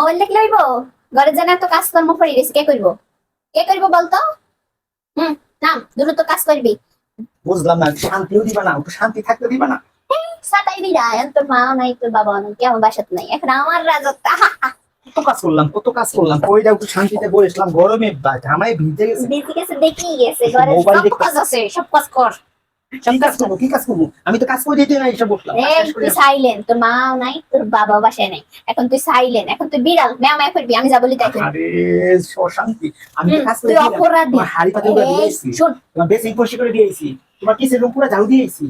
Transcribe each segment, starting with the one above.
Mobile দেখলে হইব? ঘরে জানা তো কাজকর্ম পড়ে গেছে কে করব কে করব বলতো? হুম নাম দ্রুত কাজ করবি। বুঝলাম না শান্তিও দিবা না একটু শান্তি থাকতে দিবা না। সাটাই তোর মা নাই তোর বাবা নাই কেউ বাসাত নাই এখন আমার রাজত্ব। কত কাজ করলাম কত কাজ করলাম একটু শান্তিতে গরমে ঘামায় ভিজে গেছে। বেঁচে গেছে দেখি গেছে ঘরে সব কাজ আছে সব কাজ কর। কি কাজ করব কি কাজ করব? আমি তো কাজ করে দিতে না এসে বসলাম। কাজ এই শেষ করে তুই সাইলেন্ট তোর নাই তোর বাবা বাসায় নাই। এখন তুই সাইলেন্ট এখন তুই বিড়াল ম্যাও ম্যাও করবি আমি যা বলি তাই আরে শান্তি। আমি তো হুম, কাজ করে অপরাধী। হাড়ি পাতিলগুলো দিয়েছি শোন। তোমার বেসিং পরিষ্কার করে দিয়েছি তোমার কিসের রুম পুরো ঝাড়ু দিয়েছি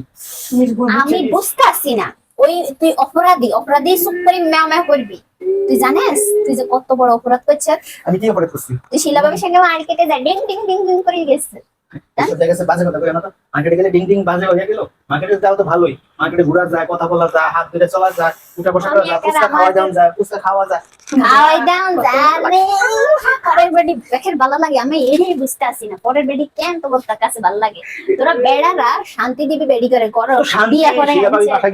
তুমি আমি বুঝতে পারছি না। ওই তুই অপরাধী অপরাধী চুপ করে ম্যাও ম্যাও করবি। তুই জানিস তুই যে কত বড় অপরাধ করছিস? আমি কি অপরাধ করছি? তুই শিলাবাবের সঙ্গে মার্কেটে যা ডিং ডিং ডিং ডিং করে গেছে এসব জায়গায় বাজে কথা কই না তো। মার্কেটে গেলে ডিং ডিং বাজে হয়ে গেল। মার্কেটে যাও তো ভালোই। মার্কেটে ঘোরা যায় কথা বলা যায় হাত ধরে চলা যায় উঠা বসা করা যায় একা খাওয়া আমার- যায় ফুচকা খাওয়া যায়। খাওয়াই দাও জানে পরের বেডি দেখের ভালো লাগে আমি বুঝতে আসি না। পরের বেডি কেন তো কাছে ভালো লাগে? তোরা বেড়ারা শান্তি দিবি বেডি করে করো। শান্তি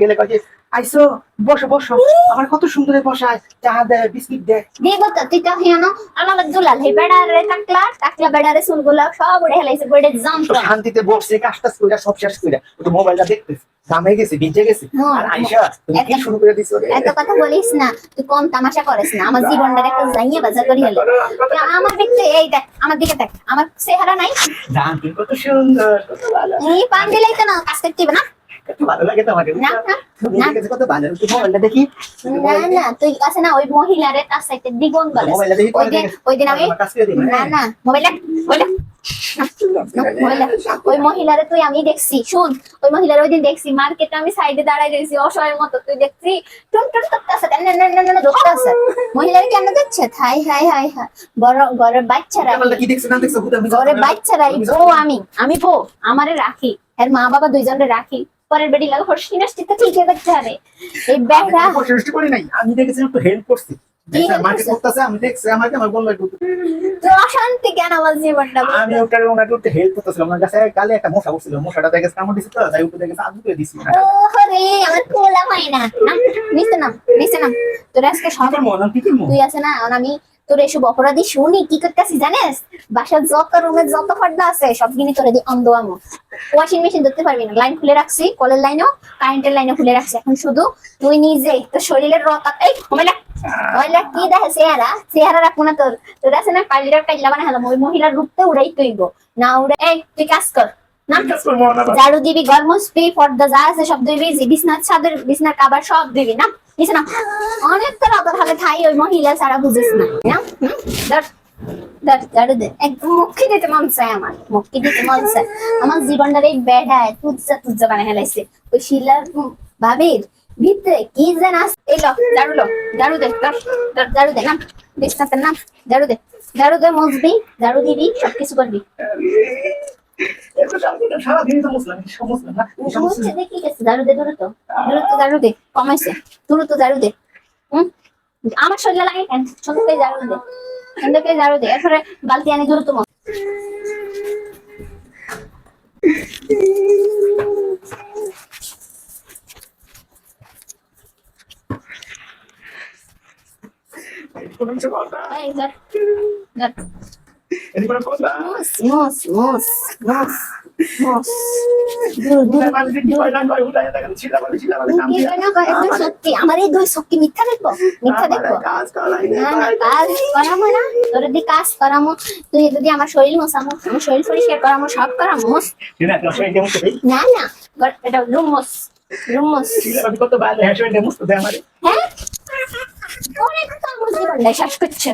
গেলে কয় আইসো বসো বসো। আমার কত সুন্দর বসায়। চা দেয় বিস্কিট দেয় দিব তো তুই তো হিয়ানো আমার দুলাল হে বেড়ারে টাকলা টাকলা চুলগুলা সব উড়ে হেলাইছে বেড়ে যন্ত্রণা শান্তিতে বসছে কাজটা কইরা সব শেষ কইরা। একটু মোবাইলটা দেখতেছে। গেছে ভিজে গেছে। আর আইসা তুমি কি এত- শুরু করে দিছো রে? এত কথা বলিস না তুই কম তামাশা করিস না। আমার জীবনটা একটা জাইয়া বাজার করি হলো আমার দেখতে এই দেখ আমার দিকে দেখ। আমার চেহারা নাই। জান তুমি কত সুন্দর কত ভালো। এই পান দিলেই তো না কাজ করতে না। কত ভালো লাগে তোমাকে না না না। কত ভালো একটু মোবাইলটা দেখি না না তুই আছে না ওই মহিলারে তার সাইতে দ্বিগুণ বলে মোবাইলটা দেখি ওই দিন ওই দিন আমি না না ওই মহিলারে তুই দেখছি শুন ওই মহিলার ওই দিন দেখছি মার্কেটে আমি সাইডে দাঁড়ায় রয়েছি অসহায় মতো তুই দেখছি টুন করতেছে ধরতেছে মহিলারে কেন দেখছে হাই হাই হাই হাই বড় ঘরের বাচ্চারা ঘরের বাচ্চারা বউ আমি আমি বউ আমারে রাখি এর মা বাবা দুইজনে রাখি পরের বেডি লাগে হর্ষি নষ্টিতে ঠিকই দেখতে হবে এই ব্যাগটা সৃষ্টি করি নাই আমি দেখেছি একটু হেল্প করছি। আমি তো অশান্তি কেন আমার জীবনটা আমি ওটার ওনাকে একটু হেল্প করতেছিলাম আমার কাছে কালে একটা মশা বসছিল মশাটা দেখে কামড় দিছে তো তাই উপরে দেখে আদু করে দিছি ওরে আমার কোলা হয় না। নিচে নাম নিচে নাম। তোর আজকে করব তুই আছে না আর আমি তোর এসব অপরাধী শুনি? কি করতেছি জানিস? বাসার যত রুমে যত পর্দা আছে সব কিনে তোরে দি অন্ধ আমো ওয়াশিং মেশিন ধরতে পারবি না। লাইন খুলে রাখছি, কলের লাইনও, কারেন্টের লাইনও খুলে রাখছি এখন শুধু। তুই নিজে, তোর শরীরের রতা এই মোবাইল মহিলা, কি দেখে চেহারা? চেহারা রাখব না তোর। তোর আছে না কালিটার কাইলা বানা হলাম ওই মহিলার রূপতে উড়াই তুইব। না উড়ে এই, তুই কাজ কর। না ঝাড়ু দিবি ঘর মুছবি পর্দা যা আছে সব দিবি বিছনার ছাদের বিছনার কাবার সব দিবি না? নিচে না অনেক তো আদর হালে ঠাই ওই মহিলা ছাড়া বুঝিস না না? ঝাড়ু দে একদম মুখি দিতে মন চায় আমার মুখি দিতে মন চায়। আমার জীবনটার এই বেড়ায় তুজ্জা তুজ্জা বানায় হেলাইছে ওই শিলার উম, ভাবির ভিতরে কি যেন আস এই লো ঝাড়ু লো ঝাড়ু দে ঝাড়ু দে না? বিছনাতে ঝাড়ু দে ঝাড়ু দে মুছবি ঝাড়ু দিবি সবকিছু করবি। আমার শরীরে লাগে কেন? সুন্দর করে দারু দে সুন্দর করে দারু দে এরপরে বালতি আনি দ্রুত মত। কোনো কিছু বালি, নাম কি দিয়া। কয় না কয় একদম সত্যি আমার এই দুই সত্যি মিথ্যা দেখব মিথ্যা দেখব। না না কাজ করামো না তোর যদি কাজ করামো তুই যদি আমার শরীর মোসামো আমার শরীর পরিষ্কার করামো সব করামো। না না এটা রুম মোস রুম মোস ছিলা বালি কত বাইরে, হ্যাঁ, আমারে। হ্যাঁ? অনেক কাম জীবনটা শেষ করছে